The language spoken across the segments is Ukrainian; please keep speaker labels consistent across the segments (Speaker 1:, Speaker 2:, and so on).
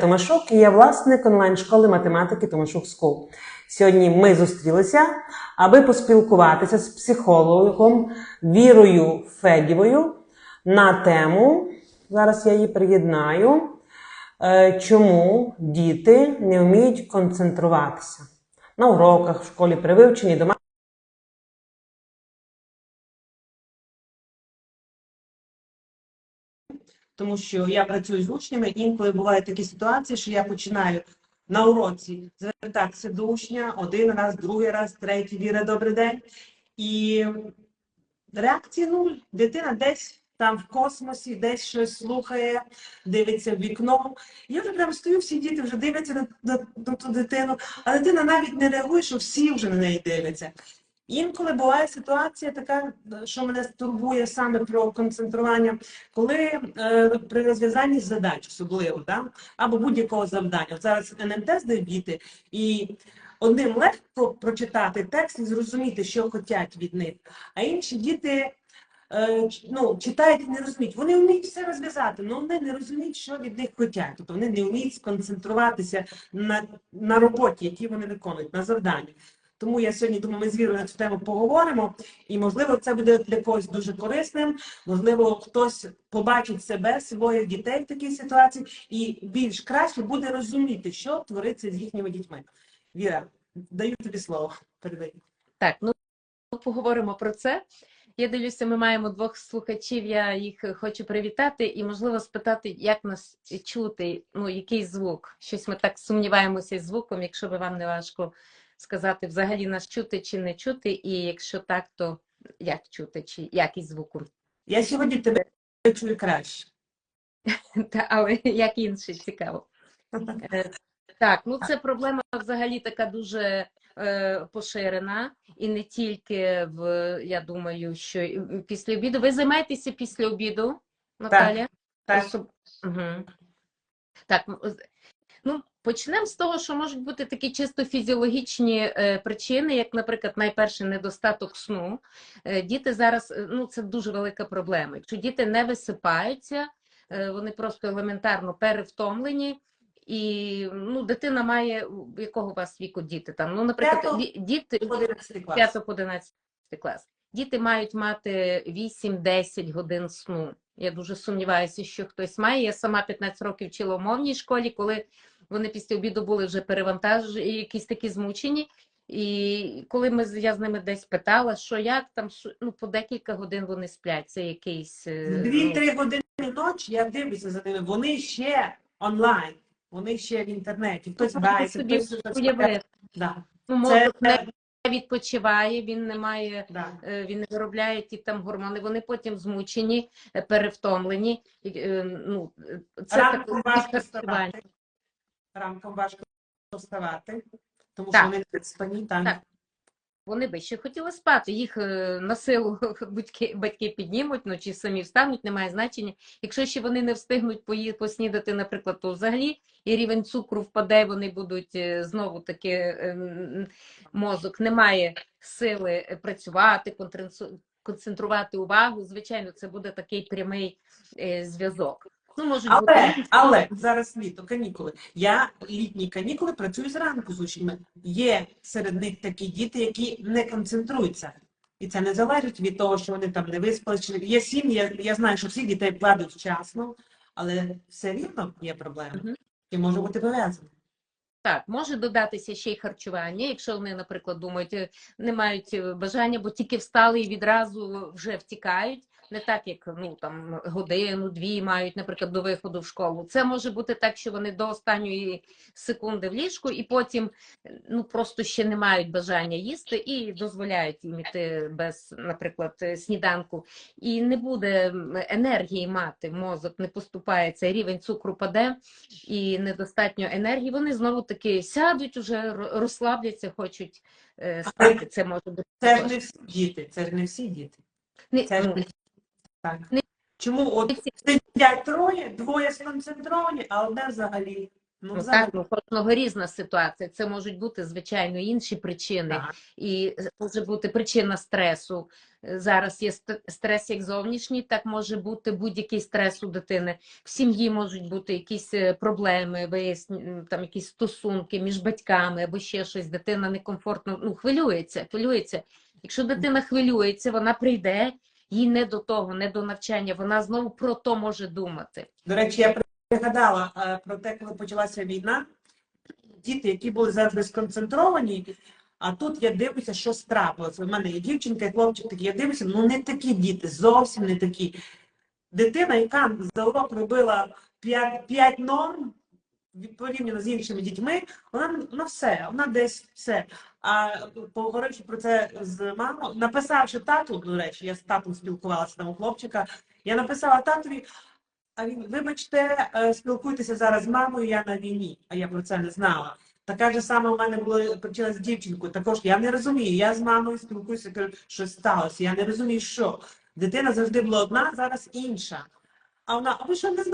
Speaker 1: Томашук і я власник онлайн-школи математики Томашук School. Сьогодні ми зустрілися, аби поспілкуватися з психологом Вірою Федєвою на тему. Зараз я її приєднаю. е, Чому діти не вміють концентруватися на уроках, в школі при вивченні дома. Тому що я працюю з учнями, інколи бувають такі ситуації, що я починаю на уроці звертатися до учня один раз, другий раз, третій, віра, добрий день. І реакції нуль. Дитина десь там в космосі, десь щось слухає, дивиться в вікно. Я вже прям стою, всі діти вже дивляться на, на, на ту дитину, а дитина навіть не реагує, що всі вже на неї дивляться. Інколи буває ситуація така, що мене турбує саме про концентрування, коли е, при розв'язанні задач, особливо, да? або будь-якого завдання. Зараз НМТ здають діти, і одним легко прочитати текст і зрозуміти, що хочуть від них, а інші діти. е, Ну, читають і не розуміють. Вони вміють все розв'язати, але вони не розуміють, що від них хочуть. Тобто вони не вміють сконцентруватися на, на роботі, які вони виконують, на завданні. Тому я сьогодні думаю, ми з Вірою на цю тему поговоримо, і можливо це буде для когось дуже корисним. Можливо, хтось побачить себе, своїх дітей в такій ситуації, і більш краще буде розуміти, що твориться з їхніми дітьми. Віра, даю тобі слово. Передаю.
Speaker 2: Так, ну поговоримо про це. Я дивлюся, ми маємо двох слухачів. Я їх хочу привітати і, можливо, спитати, як нас чути, ну, який звук. Щось ми так сумніваємося із звуком, якщо би вам не важко сказати, взагалі нас чути чи не чути, і якщо так, то як чути, чи якість звуку.
Speaker 1: Я сьогодні тебе чую краще.
Speaker 2: Та, але як інше цікаво. Е, Так, ну це проблема взагалі така дуже е, поширена, і не тільки в я думаю, що після обіду. Ви займаєтеся після обіду, Наталя?
Speaker 1: Так.
Speaker 2: Особ- Мгм. Так, ну, ну почнемо з того, що можуть бути такі чисто фізіологічні е, причини, як, наприклад, найперше недостаток сну. Е, діти зараз, е, ну це дуже велика проблема. Якщо діти не висипаються, вони просто елементарно перевтомлені. І ну, дитина має якого у вас віку діти там? Ну, наприклад, діти
Speaker 1: 11 клас.
Speaker 2: 5-11 клас. Діти мають мати 8-10 годин сну. Я дуже сумніваюся, що хтось має. Я сама 15 років вчила в мовній школі, коли вони після обіду були вже перевантажені, якісь такі змучені. І коли ми я з ними десь питала, що як там, що- ну по декілька годин вони сплять. Це якийсь е, ну,
Speaker 1: Дві-три години ночі я дивлюся за ними. Вони ще онлайн, вони ще в інтернеті. Хтось
Speaker 2: можете
Speaker 1: бається,
Speaker 2: собі
Speaker 1: хтось
Speaker 2: уявити.
Speaker 1: Да.
Speaker 2: Ну,
Speaker 1: Це,
Speaker 2: не відпочиває, він не має
Speaker 1: да.
Speaker 2: е, він не виробляє ті там гормони, вони потім змучені, е, перевтомлені. Ну, це
Speaker 1: Ранком
Speaker 2: таке
Speaker 1: важко вставати. Ранком важко вставати, тому
Speaker 2: Так.
Speaker 1: що вони не спані. Так.
Speaker 2: Так. Вони би ще хотіли спати. Їх е, на силу батьки, батьки піднімуть, ну чи самі встануть, немає значення. Якщо ще вони не встигнуть поснідати, наприклад, то взагалі і рівень цукру впаде, вони будуть е, знову таки ем, мозок не має сили е, працювати, концентрувати увагу. Звичайно, це буде такий прямий е, зв'язок. Ну, можуть
Speaker 1: Але,
Speaker 2: бути
Speaker 1: але зараз літо, канікули. Я літні канікули працюю зранку з учнями. Є серед них такі діти, які не концентруються. І це не залежить від того, що вони там не виспали. Є сім'ї, я, я знаю, що всіх дітей кладуть вчасно, але все рівно є проблеми.
Speaker 2: Мгм.
Speaker 1: І може бути пов'язано.
Speaker 2: Так, може додатися ще й харчування, якщо вони, наприклад, думають, е, не мають е, бажання, бо тільки встали і відразу вже втікають. Не так, як ну там годину, дві мають, наприклад, до виходу в школу. Це може бути так, що вони до останньої секунди в ліжку, і потім ну просто ще не мають бажання їсти і дозволяють їм іти без, наприклад, сніданку. І не буде енергії мати, мозок не поступає, цей рівень цукру паде і недостатньо енергії, вони знову таки сядуть, уже розслабляться, хочуть е, спати. Це може бути
Speaker 1: Це ж не всі діти, це ж не всі діти. Це ж
Speaker 2: ну,
Speaker 1: не так. Чому от сидять троє, двоє сконцентровані, а одне взагалі Ну,
Speaker 2: Ну
Speaker 1: взагалі,
Speaker 2: так, ну кожного різна ситуація. Це можуть бути звичайно інші причини,
Speaker 1: так.
Speaker 2: і може бути причина стресу. Зараз є стрес як зовнішній, так може бути будь-який стрес у дитини. В сім'ї можуть бути якісь е, проблеми, там якісь стосунки між батьками або ще щось. Дитина некомфортно ну хвилюється, хвилюється. Якщо дитина хвилюється, вона прийде. Їй не до того, не до навчання. Вона знову про то може думати.
Speaker 1: До речі, я пригадала е, про те, коли почалася війна. Діти, які були завжди сконцентровані, а тут я дивлюся, що страпилося. У мене є дівчинка і хлопчик такі. Я дивлюся, ну не такі діти, зовсім не такі. Дитина, яка за урок робила 5, 5 норм, порівняно з іншими дітьми, вона, вона все, вона десь все. А поговоривши про це з мамою, написавши тату, до речі, я з татом спілкувалася там у хлопчика, я написала татові, а він, вибачте, е, спілкуйтеся зараз з мамою, я на війні, а я про це не знала. Така ж сама у мене була причина з дівчинкою. Також я не розумію. Я з мамою спілкуюся, кажу, що сталося. Я не розумію, що дитина завжди була одна, зараз інша. А вона, а ви що не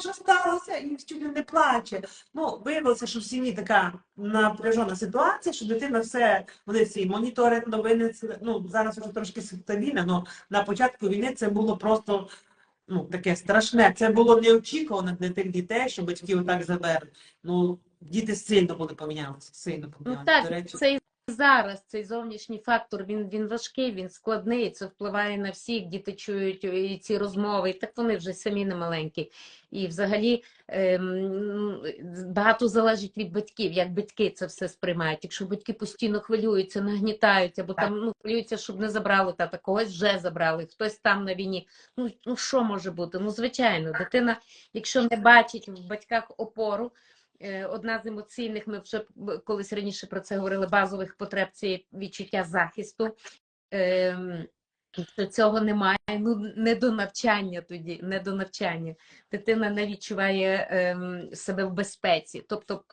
Speaker 1: що сталося? І чуть не плаче. Ну, виявилося, що в сім'ї така напряжена ситуація, що дитина все, вони всі моніторять новини. Ну, зараз вже трошки стабільно, але на початку війни це було просто ну, таке страшне. Це було неочікувано для тих дітей, що батьки отак заберуть. Ну, діти сильно були помінялися, сильно
Speaker 2: Ну так,
Speaker 1: До речі,
Speaker 2: це зараз цей зовнішній фактор, він, він важкий, він складний, це впливає на всіх, діти чують і ці розмови, і так вони вже самі не маленькі. І взагалі ем, багато залежить від батьків, як батьки це все сприймають. Якщо батьки постійно хвилюються, нагнітають, або
Speaker 1: Так.
Speaker 2: там ну, хвилюються, щоб не забрали тата, когось вже забрали, хтось там на війні. Ну, ну що може бути? Ну, звичайно, дитина, якщо не бачить в батьках опору, Одна з емоційних, ми вже колись раніше про це говорили, базових потреб це відчуття захисту. Ем, цього немає, ну не до навчання тоді, не до навчання. Дитина не відчуває ем, себе в безпеці. Тобто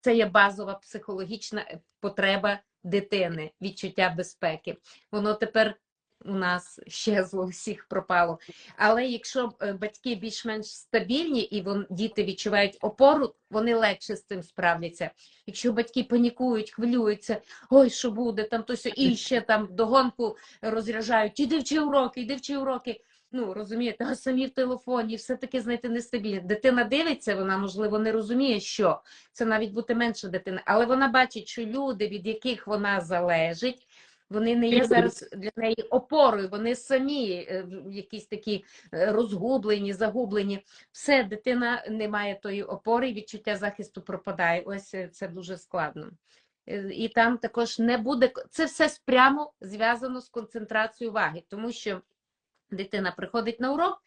Speaker 2: це є базова психологічна е, потреба дитини, відчуття безпеки. Воно тепер у нас щезло, всіх пропало. Але якщо е, батьки більш-менш стабільні і вон, діти відчувають опору, вони легше з цим справляться. Якщо батьки панікують, хвилюються, ой, що буде, там то і ще там догонку розряджають, іди вчи уроки, іди вчи уроки. Ну, розумієте, а самі в телефоні, все таки, знаєте, нестабільне. Дитина дивиться, вона, можливо, не розуміє, що це навіть бути менше дитини, але вона бачить, що люди, від яких вона залежить, вони не є зараз для неї опорою, вони самі е, якісь такі е, розгублені, загублені. Все, дитина не має тої опори, відчуття захисту пропадає. Ось е, це дуже складно. І там також не буде це все прямо зв'язано з концентрацією уваги, тому що дитина приходить на урок.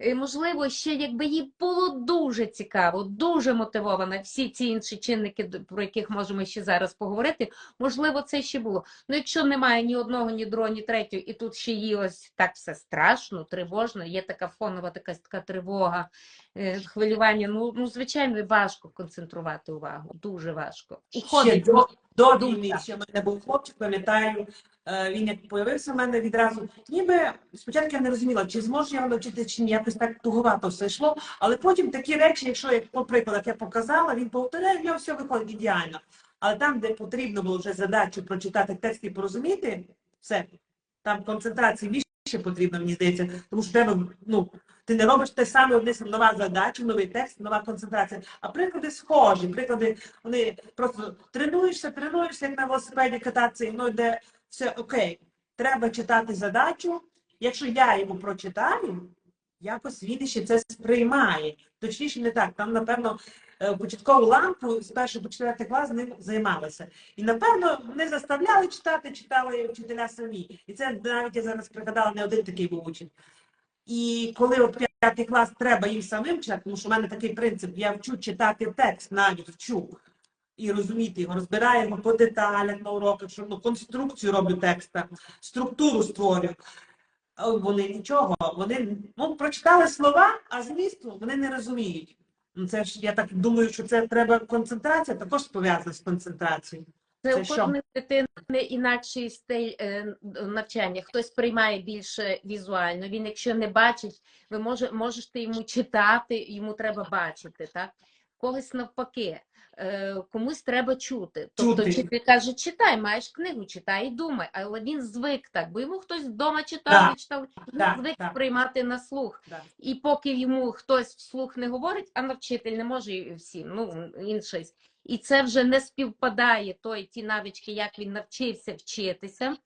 Speaker 2: І, Можливо, ще якби їй було дуже цікаво, дуже мотивована, всі ці інші чинники, про яких можемо ще зараз поговорити, можливо, це ще було. Ну, якщо немає ні одного, ні другого, ні третього, і тут ще їй ось так все страшно, тривожно, є така фонова така, така тривога, е, хвилювання. Ну, ну, звичайно, важко концентрувати увагу, дуже важко.
Speaker 1: ще
Speaker 2: Уходить
Speaker 1: до, до війни, ще в мене був хлопчик, пам'ятаю, він як появився в мене відразу. Ніби спочатку я не розуміла, чи зможу я навчити, чи ні, якось так туговато все йшло. Але потім такі речі, якщо як, по прикладу, як я показала, він повторяє, в нього все виходить ідеально. Але там, де потрібно було вже задачу прочитати текст і порозуміти, все, там концентрації більше потрібно, мені здається, тому що треба, ну, ти не робиш те саме, одне нова задача, новий текст, нова концентрація. А приклади схожі, приклади, вони просто тренуєшся, тренуєшся, як на велосипеді кататися, і воно йде все окей. Треба читати задачу. Якщо я йому прочитаю, якось він ще це сприймає. Точніше, не так. Там, напевно, е, початкову лампу з першого по четвертий клас з ним займалися. І, напевно, не заставляли читати, читали вчителя самі. І це навіть я зараз пригадала, не один такий був учень. І коли от п'ятий клас треба їм самим читати, тому що в мене такий принцип, я вчу читати текст, навіть вчу і розуміти його, розбираємо по деталях на уроках, що ну, конструкцію роблю текста, структуру створюю. Вони нічого, вони ну, прочитали слова, а змісту вони не розуміють. Ну, Це ж я так думаю, що це треба концентрація, також пов'язана з концентрацією.
Speaker 2: Це,
Speaker 1: Це
Speaker 2: у кожної дитини інакший стиль е, навчання. Хтось приймає більше візуально. Він, якщо не бачить, ви може, можете йому читати, йому треба бачити. Так? когось навпаки. Е, комусь треба чути. Тобто
Speaker 1: Чути.
Speaker 2: вчитель каже, читай, маєш книгу, читай і думай. Але він звик так, бо йому хтось вдома читав, читав, він звик приймати на слух.
Speaker 1: Да.
Speaker 2: І поки йому хтось вслух не говорить, а навчитель не може всім, ну інший. І це вже не співпадає той ті навички, як він навчився вчитися.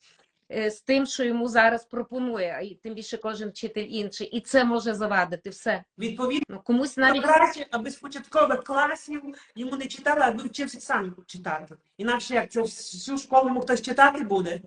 Speaker 2: Е, З тим, що йому зараз пропонує, а і тим більше кожен вчитель інший, і це може завадити все.
Speaker 1: Відповідно,
Speaker 2: Ну комусь навіть
Speaker 1: краще, аби з початкових класів йому не читали, аби вчився сам читати. Інакше як це всю школу йому хтось читати буде.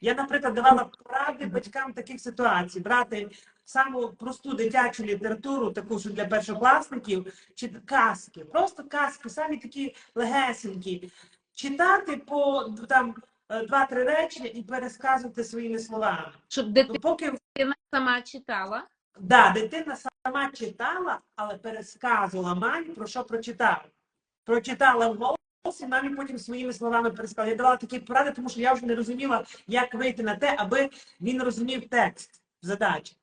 Speaker 1: Я, наприклад, давала поради батькам таких ситуацій, брати саму просту дитячу літературу, таку що для першокласників, чи казки, просто казки, самі такі легесенькі, читати по там два-три речення і пересказувати своїми словами.
Speaker 2: щоб
Speaker 1: Ну,
Speaker 2: дитина
Speaker 1: поки
Speaker 2: сама читала.
Speaker 1: Да, дитина сама читала, але пересказувала мамі, про що прочитала. Прочитала вголос і мамі потім своїми словами пересказала. Я давала такі поради, тому що я вже не розуміла, як вийти на те, аби він розумів текст задачі.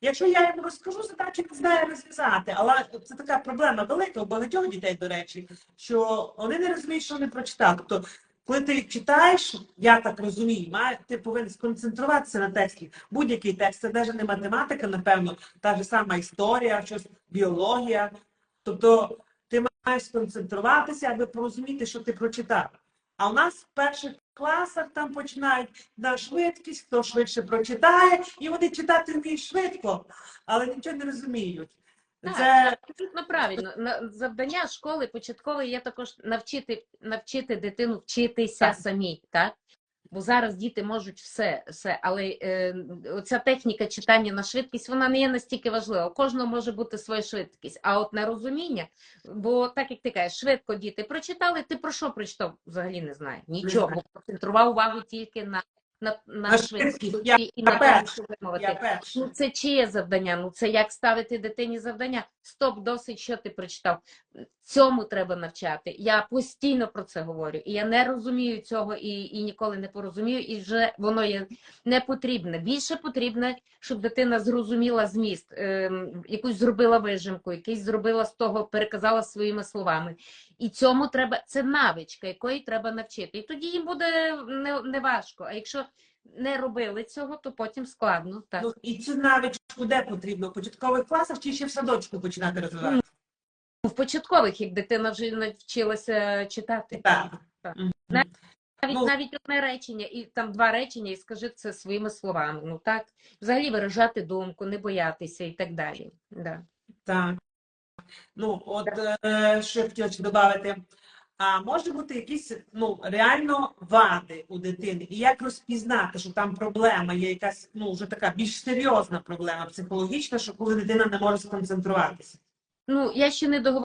Speaker 1: Якщо я йому розкажу задачу, він знає розв'язати, але це така проблема велика у багатьох дітей, до речі, що вони не розуміють, що вони прочитали. Тобто, коли ти читаєш, я так розумію, ти повинен сконцентруватися на тексті. Будь-який текст, це навіть не математика, напевно, та ж сама історія, щось біологія. Тобто ти маєш сконцентруватися, аби порозуміти, що ти прочитав. А у нас в перших класах там починають на швидкість, хто швидше прочитає, і вони читати вміють швидко, але нічого не розуміють. Це
Speaker 2: Абсолютно правильно. На- Завдання школи початкової є також навчити, навчити дитину вчитися
Speaker 1: Так.
Speaker 2: самій, так? Бо зараз діти можуть все, все, але е, оця техніка читання на швидкість, вона не є настільки важлива. У кожного може бути своя швидкість. А от на розуміння, бо так як ти кажеш, швидко діти прочитали, ти про що прочитав? Взагалі не знаю. Нічого. Концентрував увагу тільки на, на, на, швидкість.
Speaker 1: Я
Speaker 2: і на
Speaker 1: перша.
Speaker 2: тому, вимовити. Ну, це чиє завдання? Ну, це як ставити дитині завдання. Стоп, досить, що ти прочитав. Цьому треба навчати. Я постійно про це говорю. І я не розумію цього і, і ніколи не порозумію, і вже воно є не потрібне. Більше потрібне, щоб дитина зрозуміла зміст, ем, якусь зробила вижимку, якийсь зробила з того, переказала своїми словами. І цьому треба, це навичка, якої треба навчити. І тоді їм буде не, не важко. А якщо не робили цього, то потім складно. Так.
Speaker 1: Ну, і цю навичку де потрібно? В початкових класах чи ще в садочку починати розвивати?
Speaker 2: В початкових, як дитина вже навчилася читати.
Speaker 1: Так.
Speaker 2: Так. Навіть
Speaker 1: Ну-
Speaker 2: навіть одне речення, і там два речення, і скажи це своїми словами. Ну так, взагалі виражати думку, не боятися і так далі. Да.
Speaker 1: Так. Ну, от е, що я хотіла ще додати. А може бути якісь ну реально вади у дитини, і як розпізнати, що там проблема є якась ну вже така більш серйозна проблема психологічна, що коли дитина не може сконцентруватися.
Speaker 2: Ну, я ще не договорила,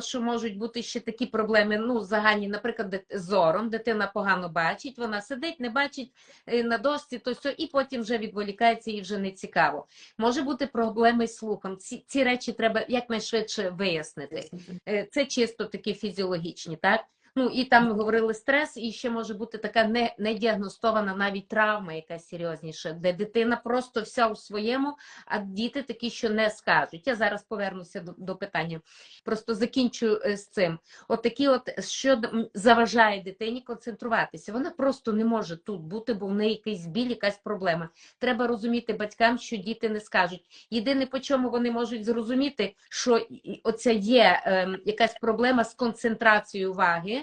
Speaker 2: що можуть бути ще такі проблеми, ну, загальні, наприклад, з зором, дитина погано бачить, вона сидить, не бачить е, на дошці, то все, і потім вже відволікається і вже не цікаво. Може бути проблеми з слухом. Ці, ці речі треба якнайшвидше вияснити. Е, Це чисто такі фізіологічні, так? Ну і там говорили стрес, і ще може бути така не, не діагностована навіть травма, якась серйозніша, де дитина просто вся у своєму, а діти такі, що не скажуть. Я зараз повернуся до, до питання. Просто закінчу е, з цим. От такі, от що заважає дитині концентруватися. Вона просто не може тут бути, бо в неї якийсь біль, якась проблема. Треба розуміти батькам, що діти не скажуть. Єдине, по чому вони можуть зрозуміти, що оця є ем, якась проблема з концентрацією уваги.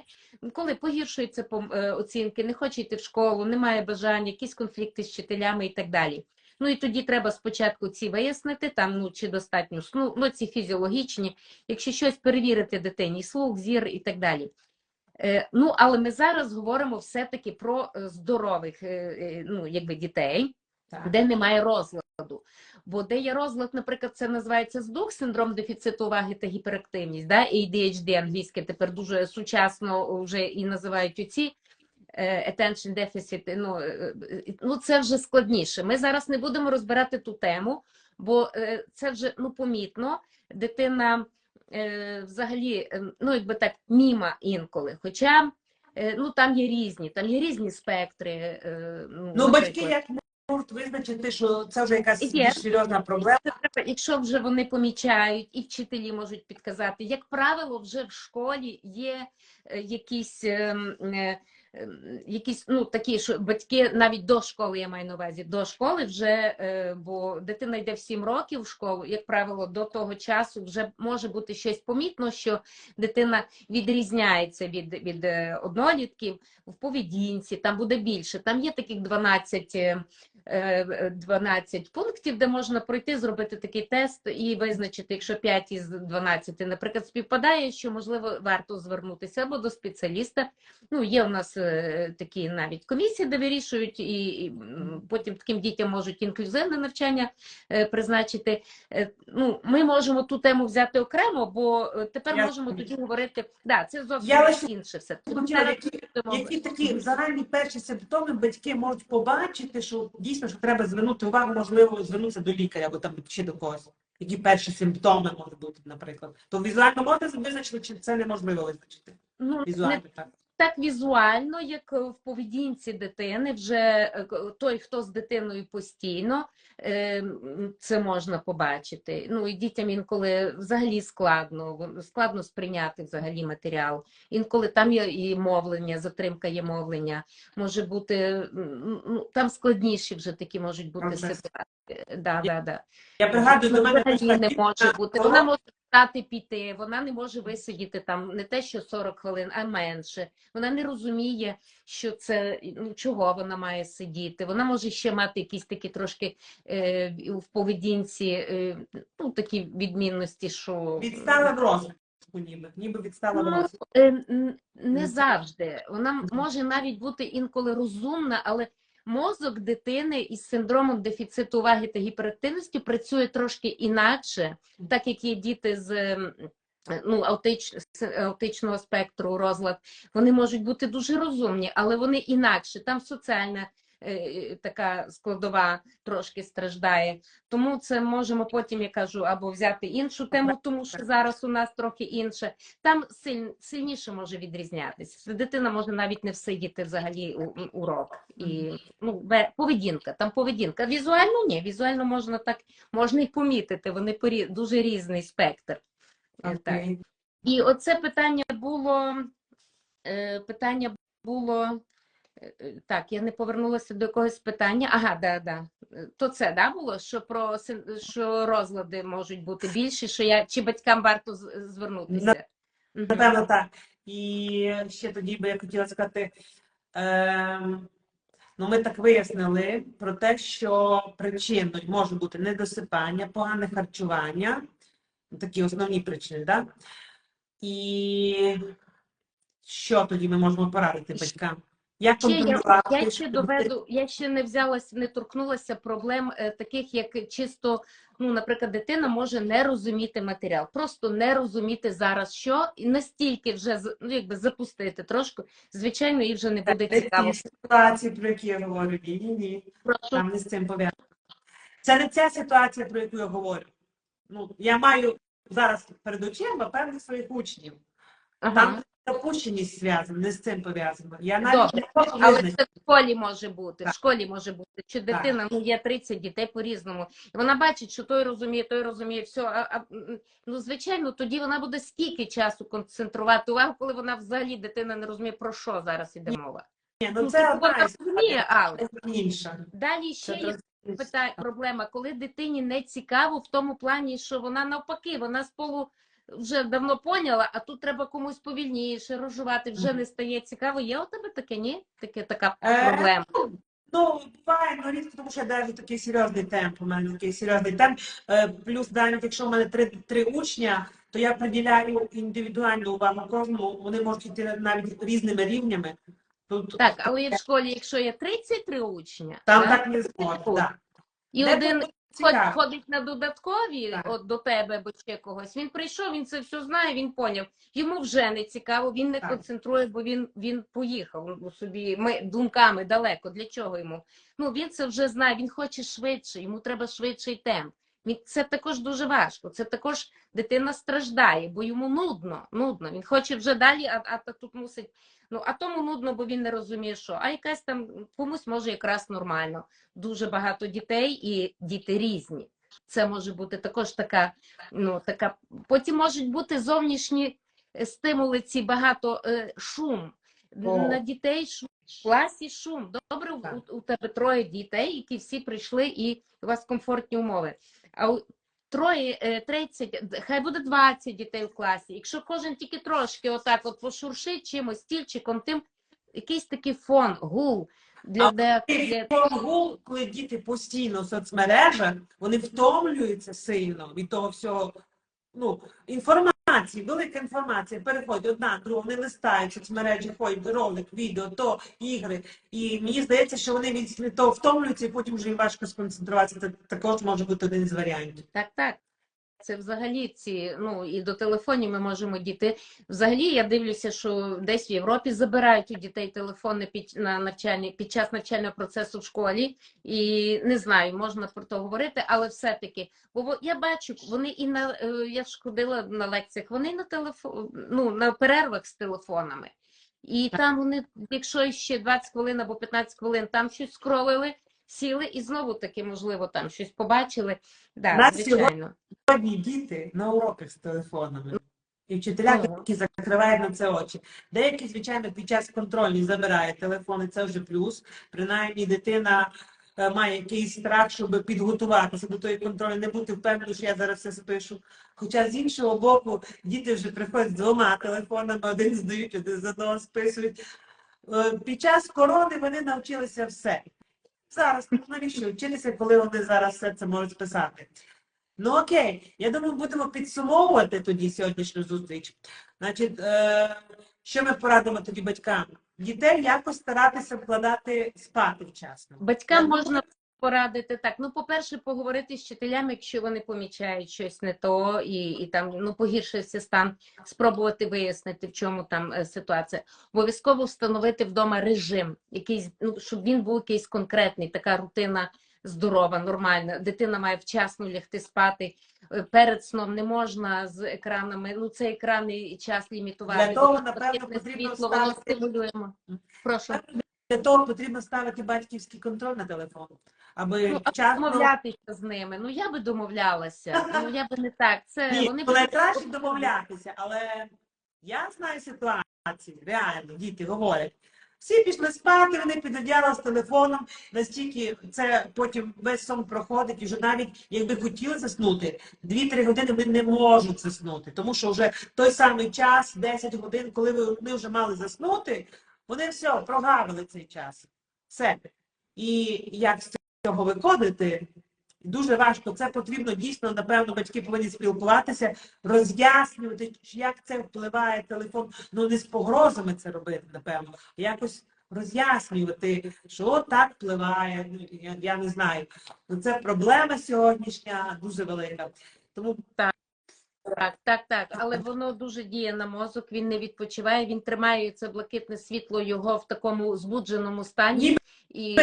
Speaker 2: Коли погіршуються е, оцінки, не хоче йти в школу, немає бажання, якісь конфлікти з вчителями і так далі. Ну і тоді треба спочатку ці вияснити, там ну чи достатньо сну, ну ці фізіологічні, якщо щось перевірити дитині, слух, зір і так далі. Е, ну, але ми зараз говоримо все-таки про е, здорових е, е, ну, якби дітей,
Speaker 1: Так.
Speaker 2: де немає розладу. Бо де є розлад, наприклад, це називається здух, синдром дефіциту уваги та гіперактивність, да? ADHD англійське тепер дуже сучасно вже і називають оці е, attention deficit, ну, е, е, ну це вже складніше. Ми зараз не будемо розбирати ту тему, бо це вже ну, помітно. Дитина взагалі, ну якби так, міма інколи. Хоча ну, там є різні, там є різні спектри. е,
Speaker 1: Ну, батьки як можуть визначити, що це вже якась
Speaker 2: Є.
Speaker 1: більш серйозна проблема.
Speaker 2: Якщо вже вони помічають, і вчителі можуть підказати. Як правило, вже в школі є е, якісь, ем, е, ем, якісь ну, такі, що батьки навіть до школи, я маю на увазі, до школи вже, е, бо дитина йде в 7 років в школу, як правило, до того часу вже може бути щось помітно, що дитина відрізняється від, від однолітків в поведінці, там буде більше. Там є таких 12 е, е, 12 пунктів, де можна пройти, зробити такий тест і визначити, якщо 5 із 12, наприклад, співпадає, що можливо варто звернутися або до спеціаліста. Ну, є у нас е, такі навіть комісії, де вирішують, і, потім таким дітям можуть інклюзивне навчання е, призначити. Е, Ну, ми можемо ту тему взяти окремо, бо е, тепер
Speaker 1: Я-
Speaker 2: можемо тоді говорити. Да, це зовсім
Speaker 1: Я
Speaker 2: інше все.
Speaker 1: хотіла, які, які такі загальні перші симптоми батьки можуть побачити, що дійсно що треба звернути увагу, можливо, звернутися до лікаря або там чи до когось. Які перші симптоми можуть бути, наприклад. То візуально можна визначити, чи це неможливо визначити?
Speaker 2: ну, не
Speaker 1: так.
Speaker 2: Так візуально, як е, в поведінці дитини, вже е, той, хто з дитиною постійно, е, це можна побачити. Ну і дітям інколи взагалі складно, складно сприйняти взагалі матеріал. Інколи там є і мовлення, затримка є мовлення. Може бути ну, там складніші вже такі можуть бути ситуації. Да, да, да.
Speaker 1: Я пригадую, до мене
Speaker 2: Взагалі не може бути.
Speaker 1: вона-
Speaker 2: може встати піти, вона не може висидіти там не те, що 40 хвилин, а менше. Вона не розуміє, що це ну чого вона має сидіти. Вона може ще мати якісь такі трошки е, в поведінці, е, ну такі відмінності, що
Speaker 1: відстала в розвитку, ніби, ніби відстала
Speaker 2: Ну,
Speaker 1: розвитку.
Speaker 2: е, не завжди. Вона може навіть бути інколи розумна, але мозок дитини із синдромом дефіциту уваги та гіперактивності працює трошки інакше, так як є діти з ну, аутич, аутичного спектру розлад. Вони можуть бути дуже розумні, але вони інакше. Там соціальна така складова трошки страждає. Тому це можемо потім, я кажу, або взяти іншу тему, тому що зараз у нас трохи інше. Там силь, сильніше може відрізнятися. Дитина може навіть не всидіти взагалі урок. І ну, поведінка, там поведінка. Візуально ні, візуально можна так, можна і помітити. Вони порі- дуже різний спектр. Е, Так. І оце питання було. е, Питання було. Е, е, Так, я не повернулася до якогось питання. Ага, да, да. Е, То це да було, що про що розлади можуть бути більші, що я чи батькам варто звернутися?
Speaker 1: Напевно, так. І ще тоді би я хотіла сказати, ем, ну ми так вияснили про те, що причиною може бути недосипання, погане харчування, такі основні причини, так? І що тоді ми можемо порадити батькам? Як
Speaker 2: Ще я, я ще доведу, я ще не взялася, не торкнулася проблем е, таких, як чисто, ну, наприклад, дитина може не розуміти матеріал, просто не розуміти зараз що, і настільки вже ну, якби запустити трошки, звичайно, їй вже не буде
Speaker 1: Це
Speaker 2: цікаво.
Speaker 1: ситуації, про які я говорю, ні, ні.
Speaker 2: Просто
Speaker 1: Там не з цим пов'язано. Це не ця ситуація, про яку я говорю. Ну, я маю зараз перед очима певних своїх учнів.
Speaker 2: ага.
Speaker 1: Там запущеність зв'язана, не з цим пов'язано. Я навіть
Speaker 2: Добре,
Speaker 1: не можу
Speaker 2: Але
Speaker 1: визначити.
Speaker 2: це в школі може бути. В
Speaker 1: Так.
Speaker 2: школі може бути. Чи дитина, ну є 30 дітей по-різному. І вона бачить, що той розуміє, той розуміє, все. А, а, м, ну, звичайно, тоді вона буде скільки часу концентрувати увагу, коли вона взагалі дитина не розуміє, про що зараз іде мова.
Speaker 1: Ні, ну
Speaker 2: Ну,
Speaker 1: це
Speaker 2: типу,
Speaker 1: одна
Speaker 2: вона розуміє, але
Speaker 1: це інша.
Speaker 2: далі ще є питання, проблема, коли дитині не цікаво в тому плані, що вона навпаки, вона з полу вже давно поняла, а тут треба комусь повільніше розжувати, вже не стає цікаво. Є у тебе таке, ні? Таке така
Speaker 1: Е,
Speaker 2: проблема.
Speaker 1: Ну, буває, ну рідко, тому що я навіть такий серйозний темп. У мене такий серйозний темп. Е, Плюс навіть якщо в мене три, три учня, то я приділяю індивідуальну увагу кожному. Вони можуть йти навіть різними рівнями. Тут
Speaker 2: Так, але в школі, якщо є 33 учня,
Speaker 1: там
Speaker 2: да,
Speaker 1: так не зможна.
Speaker 2: Тут. І
Speaker 1: Де
Speaker 2: один
Speaker 1: цікаво.
Speaker 2: ходить на додаткові
Speaker 1: Так.
Speaker 2: от до тебе або ще когось. Він прийшов, він це все знає, він поняв. Йому вже не цікаво, він не
Speaker 1: Так.
Speaker 2: концентрує, бо він, він поїхав ну, собі ми, думками далеко. Для чого йому? Ну він це вже знає, він хоче швидше, йому треба швидший темп. Це також дуже важко. Це також дитина страждає, бо йому нудно. Нудно. Він хоче вже далі, а, а тут мусить. Ну а тому нудно, бо він не розуміє, що а якась там комусь може якраз нормально. Дуже багато дітей і діти різні. Це може бути також така. Ну така потім можуть бути зовнішні е, стимули. Ці багато е, шум
Speaker 1: О.
Speaker 2: на дітей. Шум. В класі шум. Добре, у, у тебе троє дітей, які всі прийшли, і у вас комфортні умови. А троє, е, 30, хай буде 20 дітей в класі. Якщо кожен тільки трошки отак от пошуршить чимось, стільчиком, тим якийсь такий фон, гул для,
Speaker 1: А
Speaker 2: для, для
Speaker 1: прогул, коли діти постійно в соцмережах, вони втомлюються сильно від того всього. Ну, інформації, велика інформація переходить одна, друга, вони листають соцмережі, ходять ролик, відео, то ігри. І мені здається, що вони від того втомлюються, і потім вже їм важко сконцентруватися. Це також може бути один з варіантів.
Speaker 2: Так, так. Це взагалі ці, ну і до телефонів ми можемо діти. Взагалі, я дивлюся, що десь в Європі забирають у дітей телефони під на навчальні під час навчального процесу в школі. І не знаю, можна про то говорити, але все-таки, бо я бачу, вони і на е, я ж ходила на лекціях, вони на телефон, ну на перервах з телефонами. І там вони, якщо ще 20 хвилин або 15 хвилин там щось скролили, сіли і знову таки, можливо, там щось побачили. Да,
Speaker 1: Нас
Speaker 2: звичайно.
Speaker 1: Сьогодні діти на уроках з телефонами. І вчителя,
Speaker 2: Ага.
Speaker 1: закривають на це очі. Деякі, звичайно, під час контролю забирають телефони, це вже плюс. Принаймні, дитина е, має якийсь страх, щоб підготуватися до тої контролю, не бути впевненою, що я зараз все запишу. Хоча з іншого боку, діти вже приходять з двома телефонами, один здають, один з одного списують. Е, Під час корони вони навчилися все. Зараз навіщо вчитися, коли вони зараз все це можуть списати? Ну окей, я думаю, будемо підсумовувати тоді сьогоднішню зустріч. Значить, е, що ми порадимо тоді батькам? Дітей якось старатися вкладати спати вчасно.
Speaker 2: Батькам можна порадити так. Ну, по-перше, поговорити з вчителями, якщо вони помічають щось не то, і, і там ну погіршився стан, спробувати вияснити, в чому там е, ситуація. Обов'язково встановити вдома режим, якийсь, ну щоб він був якийсь конкретний, така рутина здорова, нормальна. Дитина має вчасно лягти спати. Е, Перед сном не можна з екранами. Ну, цей екранний час лімітувати.
Speaker 1: Для того, напевно, потрібно
Speaker 2: світло, воно стимулюємо. Прошу.
Speaker 1: Для того потрібно ставити батьківський контроль на телефон, аби
Speaker 2: Ну, а домовлятися з ними. Ну я би домовлялася. Ну я би не так. Це
Speaker 1: Ні,
Speaker 2: вони би-
Speaker 1: найкраще домовлятися, але я знаю ситуації, реально, діти говорять. Всі пішли спати, вони підодяли з телефоном, настільки це потім весь сон проходить, і вже навіть якби хотіли заснути, 2-3 години вони не можуть заснути, тому що вже той самий час, 10 годин, коли ви- вони вже мали заснути, вони все, прогавили цей час. Все. І як з цього виходити, дуже важко. Це потрібно дійсно, напевно, батьки повинні спілкуватися, роз'яснювати, як це впливає телефон. Ну не з погрозами це робити, напевно, а якось роз'яснювати, що так впливає. Ну, я, я не знаю. Ну, це проблема сьогоднішня дуже велика. Тому
Speaker 2: так, так, так. Але воно дуже діє на мозок. Він не відпочиває. Він тримає це блакитне світло його в такому збудженому стані. І.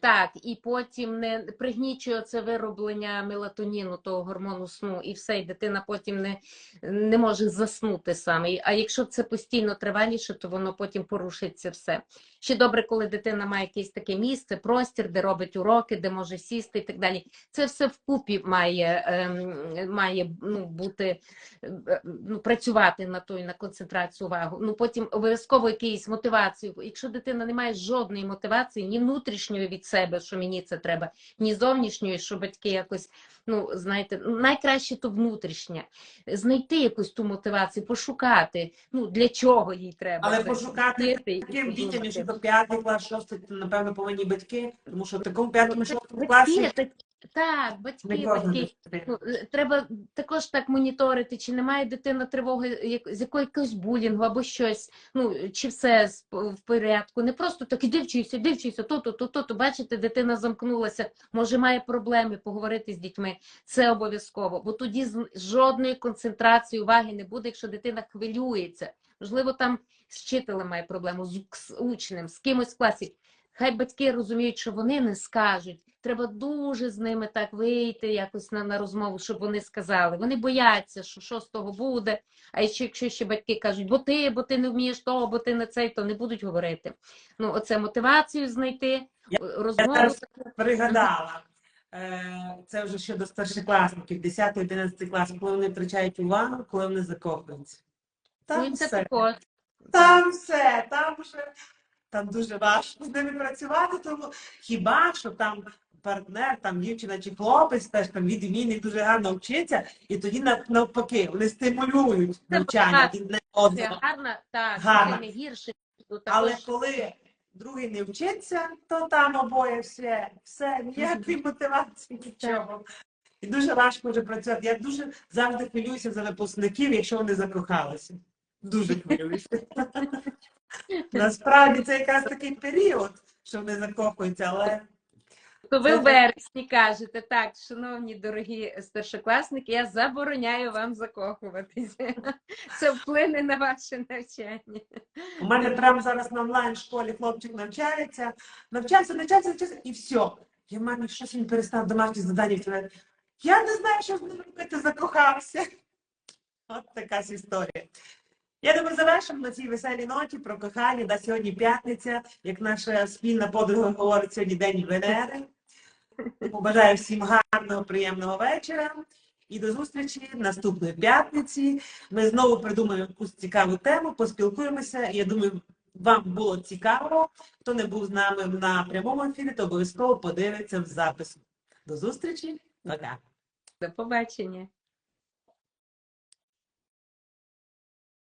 Speaker 2: так, і потім не пригнічує це вироблення мелатоніну, того гормону сну, і все, і дитина потім не, не може заснути саме. А якщо це постійно триваліше, то воно потім порушиться все. Ще добре, коли дитина має якесь таке місце, простір, де робить уроки, де може сісти і так далі. Це все вкупі має, ем, має ну, бути е, ну, працювати на той на концентрацію увагу. Ну потім обов'язково якийсь мотивацію. Якщо дитина не має жодної мотивації, ні внутрішньої від себе, що мені це треба, ні зовнішньої, що батьки якось, ну знаєте, ну, найкраще то внутрішнє. Знайти якусь ту мотивацію, пошукати. Ну для чого їй треба.
Speaker 1: Але
Speaker 2: так,
Speaker 1: пошукати таким дітям, що до п'ятий клас, шостий, напевно, повинні батьки, тому що в такому п'ятому шостому класі
Speaker 2: так, батьки, батьки. Ну, е, треба також так моніторити, чи немає дитина тривоги як- з якогось булінгу або щось, ну чи все в порядку. Не просто так іди вчися, іди вчися, то, то. Бачите, дитина замкнулася, може має проблеми поговорити з дітьми. Це обов'язково, бо тоді жодної концентрації уваги не буде, якщо дитина хвилюється. Можливо, там з вчителем має проблему, з учнем, з кимось в класі. Хай батьки розуміють, що вони не скажуть. Треба дуже з ними так вийти якось на, на розмову, щоб вони сказали. Вони бояться, що що з того буде. А якщо, якщо ще батьки кажуть, бо ти, бо ти не вмієш того, бо ти не цей, то не будуть говорити. Ну, оце мотивацію знайти,
Speaker 1: Я-
Speaker 2: розмову.
Speaker 1: зараз пригадала. Е, Це вже щодо старшокласників, 10-11 клас, коли вони втрачають увагу, коли вони закохуються.
Speaker 2: Ну,
Speaker 1: Там
Speaker 2: і
Speaker 1: все.
Speaker 2: також.
Speaker 1: Там все, там вже там дуже важко з ними працювати, тому хіба що там партнер, там дівчина чи хлопець теж там відмінник дуже гарно вчиться, і тоді навпаки вони стимулюють навчання від не одного.
Speaker 2: гарна, так,
Speaker 1: Гарна.
Speaker 2: не гірше.
Speaker 1: Але коли другий не вчиться, то там обоє все, все, ніякої мотивації, нічого. І дуже важко вже працювати. Я дуже завжди хвилююся за випускників, якщо вони закохалися. Дуже хвилююся. Насправді це якраз такий період, що вони закохуються, але
Speaker 2: То ви в вересні кажете, так, шановні дорогі старшокласники, я забороняю вам закохуватися. Це вплине на ваше навчання.
Speaker 1: у мене прямо зараз на онлайн-школі хлопчик навчається, навчався, навчався, навчався, і все. Я мамі, щось він перестав домашні завдання вчити. Я не знаю, що з ним робити, закохався. От така ж історія. Я думаю, завершимо на цій веселій ноті про кохання. Да, сьогодні п'ятниця, як наша спільна подруга говорить, сьогодні день Венери. Бажаю всім гарного, приємного вечора. І до зустрічі наступної п'ятниці. Ми знову придумаємо якусь цікаву тему, поспілкуємося. Я думаю, вам було цікаво. Хто не був з нами на прямому ефірі, то обов'язково подивиться в запису. До зустрічі. Пока.
Speaker 2: До побачення.